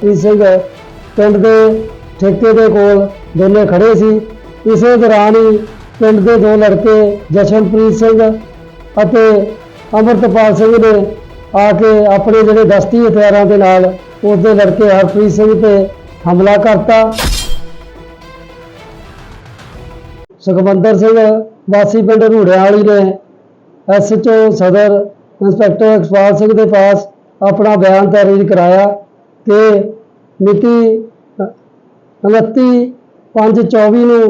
ਪ੍ਰੀਤ ਸਿੰਘ ਪਿੰਡ ਦੇ ਠੇਕੇ ਦੇ ਕੋਲ ਦੋਨੇ ਖੜੇ ਸੀ। ਇਸੇ ਦੌਰਾਨ ਹੀ ਪਿੰਡ ਦੇ ਦੋ ਲੜਕੇ ਜਸ਼ਨਪ੍ਰੀਤ ਸਿੰਘ ਅਤੇ ਅਮਰਤਪਾਲ ਸਿੰਘ ਨੇ ਆ ਕੇ ਆਪਣੇ ਜਿਹੜੇ ਦਸਤੀ ਹਥਿਆਰਾਂ ਦੇ ਨਾਲ ਉਸ ਦੇ ਲੜਕੇ ਹਰਪ੍ਰੀਤ ਸਿੰਘ ਤੇ ਹਮਲਾ ਕਰਤਾ। ਸੁਖਵੰਦਰ ਸਿੰਘ ਵਾਸੀ ਪਿੰਡ ਰੂੜਿਆਂ ਵਾਲੀ ਨੇ ਐਸਐਚਓ ਸਦਰ ਇੰਸਪੈਕਟਰ ਇਕਬਾਲ ਸਿੰਘ ਦੇ ਪਾਸ ਆਪਣਾ ਬਿਆਨ ਤਹਿਰੀਰ ਕਰਾਇਆ ਕਿ ਮਿਤੀ 29 5/24 ਨੂੰ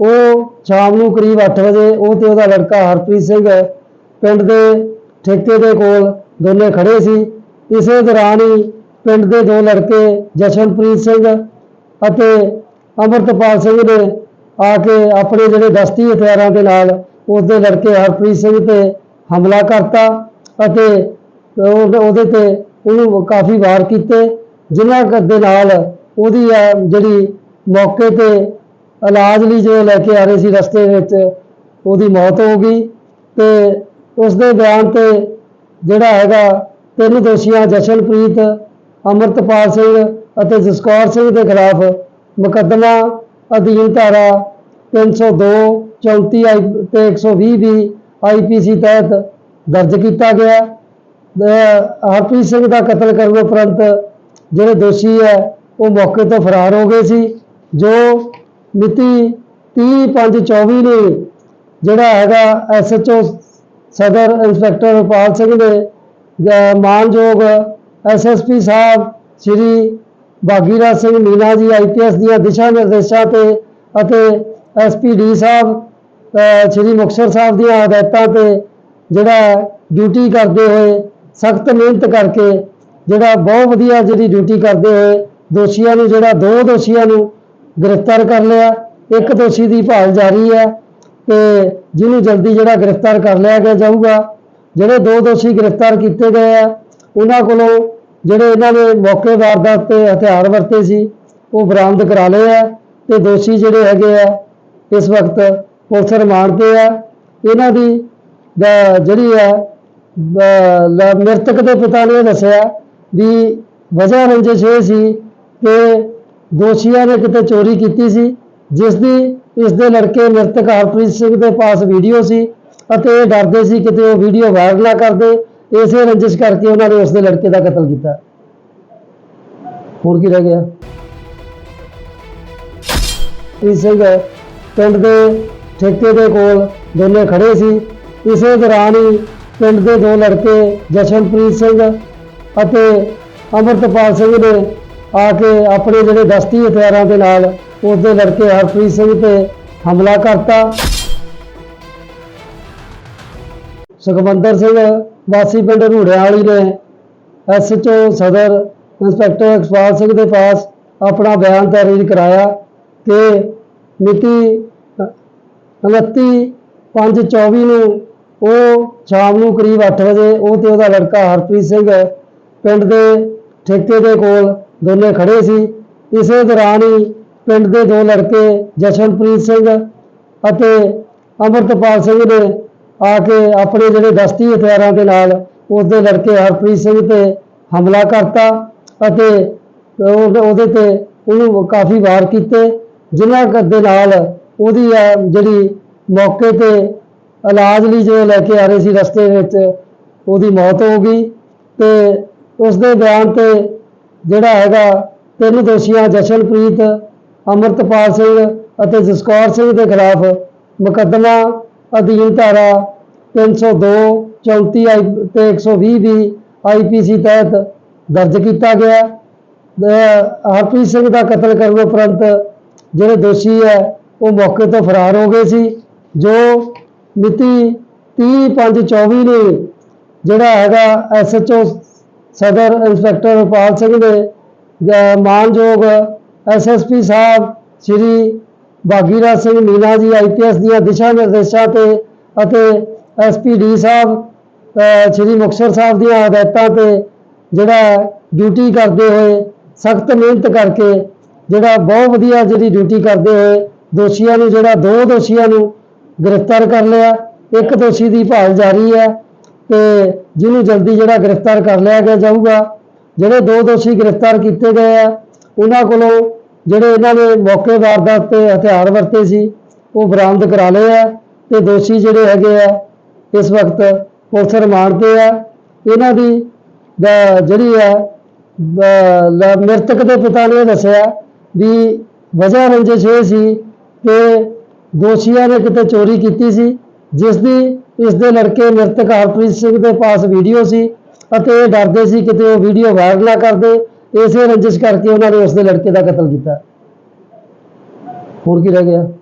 ਉਹ ਸ਼ਾਮ ਨੂੰ ਕਰੀਬ 8 ਵਜੇ ਉਹ ਤੇ ਉਹਦਾ ਲੜਕਾ ਹਰਪ੍ਰੀਤ ਸਿੰਘ ਪਿੰਡ ਦੇ ਠੇਕੇ ਦੇ ਕੋਲ ਦੋਨੇ ਖੜੇ ਸੀ। ਇਸੇ ਦੌਰਾਨ ਹੀ ਪਿੰਡ ਦੇ ਦੋ ਲੜਕੇ ਜਸ਼ਨਪ੍ਰੀਤ ਸਿੰਘ ਅਤੇ ਅਮਰਤਪਾਲ ਸਿੰਘ ਨੇ ਆ ਕੇ ਆਪਣੇ ਜਿਹੜੇ ਦਸਤੀ ਹਥਿਆਰਾਂ ਦੇ ਨਾਲ ਉਸ ਦੇ ਲੜਕੇ ਹਰਪ੍ਰੀਤ ਸਿੰਘ ਤੇ ਹਮਲਾ ਕਰਤਾ ਅਤੇ ਉਹਦੇ ਤੇ ਉਹਨੂੰ ਕਾਫੀ ਵਾਰ ਕੀਤੇ। ਜਿਨ੍ਹਾਂ ਕੁ ਦੇ ਨਾਲ ਉਹਦੀ ਆ ਜਿਹੜੀ ਮੌਕੇ ਤੇ ਇਲਾਜ ਲਈ ਜੋ ਲੈ ਕੇ ਆ ਰਹੇ ਸੀ ਰਸਤੇ ਵਿੱਚ, ਉਹਦੀ ਮੌਤ ਹੋ ਗਈ ਤੇ ਉਸ ਦੇ ਬਿਆਨ ਤੇ ਜਿਹੜਾ ਹੈਗਾ ਤਿੰਨ ਦੋਸ਼ੀਆਂ, ਜਸ਼ਨਪ੍ਰੀਤ, ਅਮਰਤਪਾਲ ਸਿੰਘ ਅਤੇ ਜਸਕੌਰ ਸਿੰਘ ਦੇ ਖਿਲਾਫ ਮੁਕੱਦਮਾ ਅਧੀਨ ਧਾਰਾ 302 34 ਆਈ, ਤੇ 120 ਵੀ ਆਈਪੀਸੀ ਤਹਿਤ ਦਰਜ ਕੀਤਾ ਗਿਆ। ਹਰਪ੍ਰੀਤ ਸਿੰਘ ਦਾ ਕਤਲ ਕਰਨ ਉਪਰੰਤ ਜਿਹੜੇ ਦੋਸ਼ੀ ਹੈ, ਉਹ ਮੌਕੇ ਤੋਂ ਫਰਾਰ ਹੋ ਗਏ ਸੀ, ਜੋ ਮਿਤੀ 30/5/24 ਨੂੰ ਜਿਹੜਾ ਹੈਗਾ ਐਸਐਚਓ ਸਦਰ ਇੰਸਪੈਕਟਰ ਰੁਪਾਲ ਸਿੰਘ ਨੇ ਜ- ਮਾਨਯੋਗ ਐਸਐਸਪੀ ਸਾਹਿਬ ਸ੍ਰੀ ਬਾਗੀਰਾਜ ਸਿੰਘ ਮੀਨਾ ਜੀ ਆਈਪੀਐਸ ਦੀਆਂ ਦਿਸ਼ਾ ਨਿਰਦੇਸ਼ਾਂ ਤੇ ਅਤੇ ਐਸਪੀਡੀ ਸਾਹਿਬ ਸ੍ਰੀ ਮੁਕਤਸਰ ਸਾਹਿਬ ਦੀਆਂ ਹਦਾਇਤਾਂ ਤੇ ਜਿਹੜਾ ਡਿਊਟੀ ਕਰਦੇ ਹੋਏ ਸਖਤ ਮਿਹਨਤ ਕਰਕੇ ਜਿਹੜਾ ਬਹੁਤ ਵਧੀਆ ਜਿਹੜੀ ਡਿਊਟੀ ਕਰਦੇ ਹੋਏ ਦੋਸ਼ੀਆਂ ਨੂੰ ਜਿਹੜਾ ਦੋ ਦੋਸ਼ੀਆਂ ਨੂੰ ਗ੍ਰਿਫਤਾਰ ਕਰ ਲਿਆ, ਇੱਕ ਦੋਸ਼ੀ ਦੀ ਭਾਲ ਜਾਰੀ ਹੈ ਤੇ ਜਿਹਨੂੰ ਜਲਦੀ ਜਿਹੜਾ ਗ੍ਰਿਫਤਾਰ ਕਰ ਲਿਆ ਗਿਆ ਜਾਊਗਾ, ਜਿਹੜੇ ਦੋ ਦੋਸ਼ੀ ਗ੍ਰਿਫਤਾਰ ਕੀਤੇ ਗਏ ਆ, ਉਹਨਾਂ ਕੋਲੋਂ ਜਿਹੜੇ ਇਹਨਾਂ ਨੇ ਮੌਕੇ ਵਾਰਦਾਤ ਤੇ ਹਥਿਆਰ ਵਰਤੇ ਸੀ, ਉਹ ਬਰਾਮਦ ਕਰਾ ਲਏ ਆ ਤੇ ਦੋਸ਼ੀ ਜਿਹੜੇ ਹੈਗੇ ਆ, ਇਸ ਵਕਤ ਪੁਲਿਸ ਰਿਮਾਂਡ ਤੇ ਆ। ਇਹਨਾਂ ਦੀ ਜਿਹੜੀ ਹੈ ਮ੍ਰਿਤਕ ਦੇ ਪਿਤਾ ਨੇ ਦੱਸਿਆ ਵੀ ਵਜ੍ਹਾ ਰੰਜਿਸ਼ ਇਹ ਸੀ ਕਿ ਦੋਸ਼ੀਆਂ ਨੇ ਕਿਤੇ ਚੋਰੀ ਕੀਤੀ ਸੀ, ਜਿਸ ਦੀ, ਇਸ ਦੇ ਲੜਕੇ ਮ੍ਰਿਤਕ ਹਰਪ੍ਰੀਤ ਸਿੰਘ ਦੇ ਪਾਸ ਵੀਡੀਓ ਸੀ ਅਤੇ ਇਹ ਡਰਦੇ ਸੀ ਕਿਤੇ ਉਹ ਵੀਡੀਓ ਵਾਇਰਲ ਨਾ ਕਰਦੇ ਇਸੇ ਰੰਜਿਸ਼ ਕਰਕੇ ਉਹਨਾਂ ਨੇ ਉਸ ਦੇ ਲੜਕੇ ਦਾ ਕਤਲ ਕੀਤਾ। ਹੋਰ ਕੀ ਰਹਿ ਗਿਆ? ਪ੍ਰੀਤ ਸਿੰਘ ਪਿੰਡ ਦੇ ਠੇਕੇ ਦੇ ਕੋਲ ਦੋਨੇ ਖੜੇ ਸੀ। ਇਸੇ ਦੌਰਾਨ ਹੀ ਪਿੰਡ ਦੇ ਦੋ ਲੜਕੇ ਜਸ਼ਨਪ੍ਰੀਤ ਸਿੰਘ ਅਤੇ ਅਮਰਤਪਾਲ ਸਿੰਘ ਨੇ ਆ ਕੇ ਆਪਣੇ ਜਿਹੜੇ ਦਸਤੀ ਹਥਿਆਰਾਂ ਦੇ ਨਾਲ ਉਸ ਦੇ ਲੜਕੇ ਹਰਪ੍ਰੀਤ ਸਿੰਘ ਤੇ ਹਮਲਾ ਕਰਤਾ। ਸੁਖਵੰਦਰ ਸਿੰਘ ਵਾਸੀ ਪਿੰਡ ਰੂੜਿਆਂ ਵਾਲੀ ਨੇ ਐਸਐਚਓ ਸਦਰ ਇੰਸਪੈਕਟਰ ਇਕਬਾਲ ਸਿੰਘ ਦੇ ਪਾਸ ਆਪਣਾ ਬਿਆਨ ਤਹਿਰੀਰ ਕਰਾਇਆ ਕਿ ਮਿਤੀ 29 5/24 ਨੂੰ ਉਹ ਸ਼ਾਮ ਨੂੰ ਕਰੀਬ 8 ਵਜੇ ਉਹ ਤੇ ਉਹਦਾ ਲੜਕਾ ਹਰਪ੍ਰੀਤ ਸਿੰਘ ਪਿੰਡ ਦੇ ਠੇਕੇ ਦੇ ਕੋਲ ਦੋਨੇ ਖੜੇ ਸੀ। ਇਸੇ ਦੌਰਾਨ ਹੀ ਪਿੰਡ ਦੇ ਦੋ ਲੜਕੇ ਜਸ਼ਨਪ੍ਰੀਤ ਸਿੰਘ ਅਤੇ ਅਮਰਤਪਾਲ ਸਿੰਘ ਨੇ ਆ ਕੇ ਆਪਣੇ ਜਿਹੜੇ ਦਸਤੀ ਹਥਿਆਰਾਂ ਦੇ ਨਾਲ ਉਸ ਦੇ ਲੜਕੇ ਹਰਪ੍ਰੀਤ ਸਿੰਘ ਤੇ ਹਮਲਾ ਕਰਤਾ ਅਤੇ ਉਹਦੇ ਤੇ ਉਹਨੂੰ ਕਾਫੀ ਵਾਰ ਕੀਤੇ, ਜਿਨ੍ਹਾਂ ਕੁ ਦੇ ਨਾਲ ਉਹਦੀ ਆ ਜਿਹੜੀ ਮੌਕੇ ਤੇ ਇਲਾਜ ਲਈ ਜੋ ਲੈ ਕੇ ਆ ਰਹੇ ਸੀ ਰਸਤੇ ਵਿੱਚ, ਉਹਦੀ ਮੌਤ ਹੋ ਗਈ ਤੇ ਉਸ ਦੇ ਬਿਆਨ ਤੇ ਜਿਹੜਾ ਹੈਗਾ, ਤਿੰਨ ਦੋਸ਼ੀਆਂ ਜਸ਼ਨਪ੍ਰੀਤ, ਅਮਰਤਪਾਲ ਸਿੰਘ ਅਤੇ ਜਸਕੌਰ ਸਿੰਘ ਦੇ ਖਿਲਾਫ ਮੁਕੱਦਮਾ ਅਧੀਨ ਧਾਰਾ 302 34 ਆਈ ਤੇ 120 ਵੀ ਆਈਪੀਸੀ ਤਹਿਤ ਦਰਜ ਕੀਤਾ ਗਿਆ। ਹਰਪ੍ਰੀਤ ਸਿੰਘ ਦਾ ਕਤਲ ਕਰਨ ਉਪਰੰਤ ਜਿਹੜੇ ਦੋਸ਼ੀ ਹੈ, ਉਹ ਮੌਕੇ ਤੋਂ ਫਰਾਰ ਹੋ ਗਏ ਸੀ, ਜੋ ਮਿਤੀ 30/5/24 ਨੂੰ ਜਿਹੜਾ ਹੈਗਾ ਐਸਐਚਓ ਸਦਰ ਇੰਸਪੈਕਟਰ ਰੁਪਾਲ ਸਿੰਘ ਨੇ ਜ- ਮਾਨਯੋਗ ਐਸਐਸਪੀ ਸਾਹਿਬ ਸ੍ਰੀ ਬਾਗੀਰਾਜ ਸਿੰਘ ਮੀਨਾ ਜੀ ਆਈਪੀਐਸ ਦੀਆਂ ਦਿਸ਼ਾ ਨਿਰਦੇਸ਼ਾਂ ਤੇ ਅਤੇ ਐਸਪੀਡੀ ਸਾਹਿਬ ਸ੍ਰੀ ਮੁਕਤਸਰ ਸਾਹਿਬ ਦੀਆਂ ਹਦਾਇਤਾਂ ਤੇ ਜਿਹੜਾ ਡਿਊਟੀ ਕਰਦੇ ਹੋਏ, ਸਖਤ ਮਿਹਨਤ ਕਰਕੇ ਜਿਹੜਾ ਬਹੁਤ ਵਧੀਆ ਜਿਹੜੀ ਡਿਊਟੀ ਕਰਦੇ ਹੋਏ ਦੋਸ਼ੀਆਂ ਨੂੰ, ਜਿਹੜਾ ਦੋ ਦੋਸ਼ੀਆਂ ਨੂੰ ਗ੍ਰਿਫਤਾਰ ਕਰ ਲਿਆ। ਇੱਕ ਦੋਸ਼ੀ ਦੀ ਭਾਲ ਜਾਰੀ ਹੈ। ਤੇ ਜਿਹਨੂੰ ਜਲਦੀ ਜਿਹੜਾ ਗ੍ਰਿਫਤਾਰ ਕਰ ਲਿਆ ਗਿਆ ਜਾਊਗਾ, ਜਿਹੜੇ ਦੋ ਦੋਸ਼ੀ ਗ੍ਰਿਫਤਾਰ ਕੀਤੇ ਗਏ ਆ, ਉਹਨਾਂ ਕੋਲੋਂ ਜਿਹੜੇ ਇਹਨਾਂ ਨੇ ਮੌਕੇ ਵਾਰਦਾਤ ਤੇ ਹਥਿਆਰ ਵਰਤੇ ਸੀ, ਉਹ ਬਰਾਮਦ ਕਰਾ ਲਏ ਆ ਤੇ ਦੋਸ਼ੀ ਜਿਹੜੇ ਹੈਗੇ ਆ, ਇਸ ਵਕਤ ਪੁਲਿਸ ਰਿਮਾਂਡ ਤੇ ਆ। ਇਹਨਾਂ ਦੀ ਜਿਹੜੀ ਆ ਮ੍ਰਿਤਕ ਦੇ ਪਿਤਾ ਨੇ ਦੱਸਿਆ ਵੀ ਵਜ੍ਹਾ ਰੰਜਿਸ਼ ਇਹ ਸੀ ਕਿ ਦੋਸ਼ੀਆਂ ਨੇ ਕਿਤੇ ਚੋਰੀ ਕੀਤੀ ਸੀ, ਜਿਸ ਦੀ ਇਸ ਦੇ ਲੜਕੇ ਮ੍ਰਿਤਕ ਹਰਪ੍ਰੀਤ ਸਿੰਘ ਦੇ ਪਾਸ ਵੀਡੀਓ ਸੀ ਅਤੇ ਇਹ ਡਰਦੇ ਸੀ ਕਿਤੇ ਉਹ ਵੀਡੀਓ ਵਾਇਰਲ ਨਾ ਕਰਦੇ ਇਸੇ ਰੰਜਿਸ਼ ਕਰਕੇ ਉਹਨਾਂ ਨੇ ਉਸ ਦੇ ਲੜਕੇ ਦਾ ਕਤਲ ਕੀਤਾ। ਹੁਣ ਕੀ ਰਹਿ ਗਿਆ?